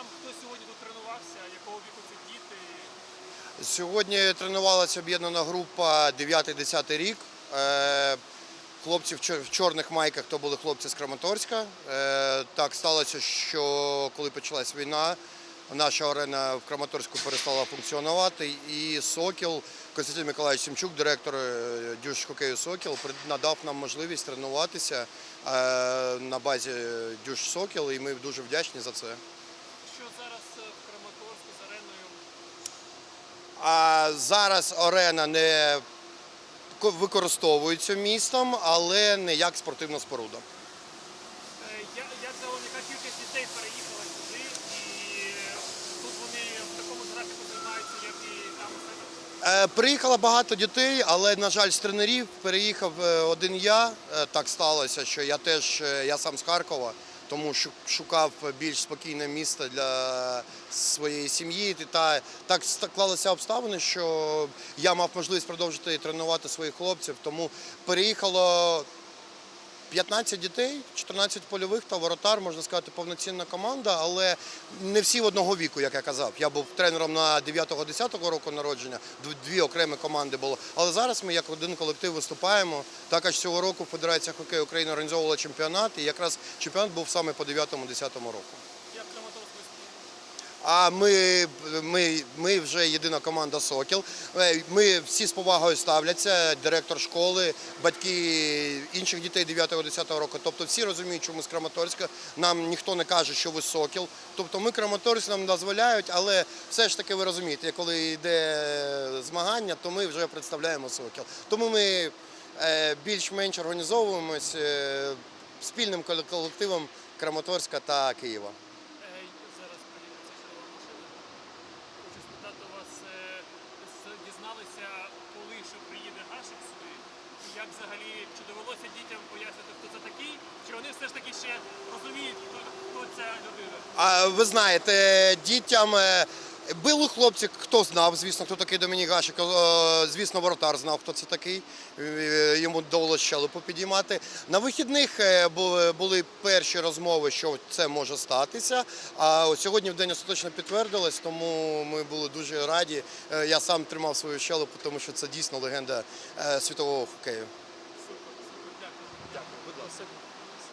нам, хто сьогодні тут тренувався, якого віку це діти? Сьогодні тренувалася об'єднана група 9-10 рік. Е, Хлопці в чорних майках то були хлопці з Краматорська. Е, Так сталося, що коли почалась війна, наша арена в Краматорську перестала функціонувати. І Сокіл, Костянтин Миколаївич Сімчук, директор е, дюш хокею Сокіл, надав нам можливість тренуватися на базі дюш Сокіл, і ми дуже вдячні за це. Що зараз е, в Краматорську з ареною? А зараз арена не ко- використовується містом, але не як спортивна споруда. Е, Я, як загалом, яка кількість дітей переїхала сюди, і е, тут вони в такому графіку займаються, як і там себе? Е, Приїхало багато дітей, але, на жаль, з тренерів переїхав один я. Так сталося, що я теж я сам з Харкова, тому що шукав більш спокійне місце для своєї сім'ї. Та так склалися обставини, що я мав можливість продовжити тренувати своїх хлопців. Тому переїхало 15 дітей, 14 польових та воротар, можна сказати, повноцінна команда, але не всі одного віку, як я казав. Я був тренером на 9-10 року народження, дві окремі команди було. Але зараз ми як один колектив виступаємо. Також цього року Федерація хокею України організовувала чемпіонат, і якраз чемпіонат був саме по 9-10 року. Як Краматорськ? А ми, ми, ми вже єдина команда Сокіл. Е, Ми всі з повагою ставляться. Директор школи, батьки інших дітей 9-10 року. Тобто всі розуміють, що ми з Краматорська. Нам ніхто не каже, що ви Сокіл. Тобто ми Краматорськ нам дозволяють, але все ж таки ви розумієте, коли йде змагання, то ми вже представляємо Сокіл. Тому ми е, більш-менш організовуємось е, спільним колективом Краматорська та Києва. Дізналися, коли що приїде Гашик сюди? Як взагалі, чи довелося дітям пояснити, хто це такий? Чи вони все ж таки ще розуміють, хто, хто ця людина? А ви знаєте, дітям Били хлопці, хто знав, звісно, хто такий Домінік Гашик, е, звісно, воротар знав, хто це такий. Е, йому довелося щелепу підіймати. На вихідних е, були перші розмови, що це може статися. А сьогодні в день остаточно підтвердилось, тому ми були дуже раді. Я сам тримав свою щелепу, тому що це дійсно легенда світового хокею. Дякую, будь ласка.